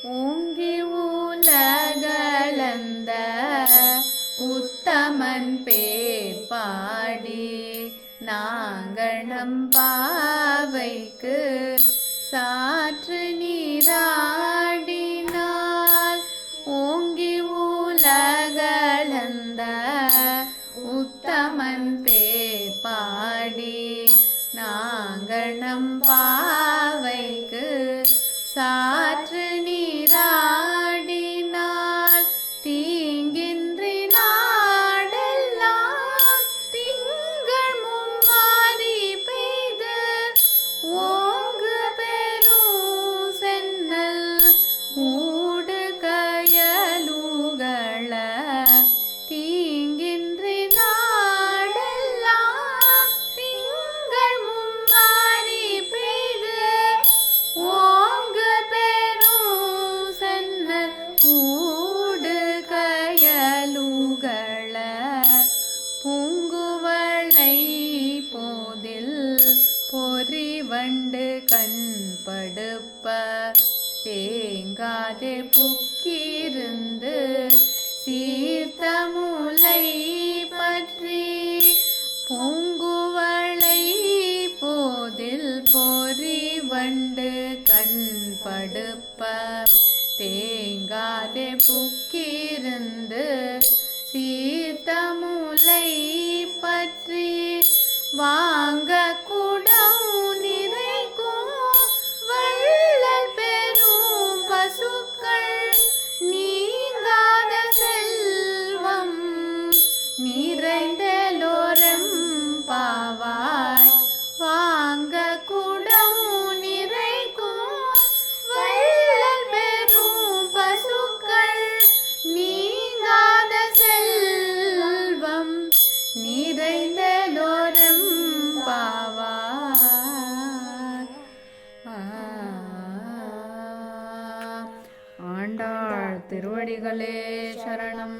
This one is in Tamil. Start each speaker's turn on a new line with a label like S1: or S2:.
S1: ஓங்கி உலகளந்த உத்தமன் பேர் பாடி நாங்கணம் பாவைக்கு சாற்று நீராடினால் ஓங்கி உலகளந்த உத்தமன் பேர் பாடி நாங்கணம் பாவைக்கு சாற்று கண்டு வண்டு கண் படுப்ப தேங்காதே புக்கிருந்து சீர்த்த முலை பற்றி பொங்குவளை போதில் பொறி வண்டு கண் படுப்ப தேங்காதே புக்கிருந்து சீர்த்த முலை பற்றி வா Bye. திருவடிகளே சரணம்.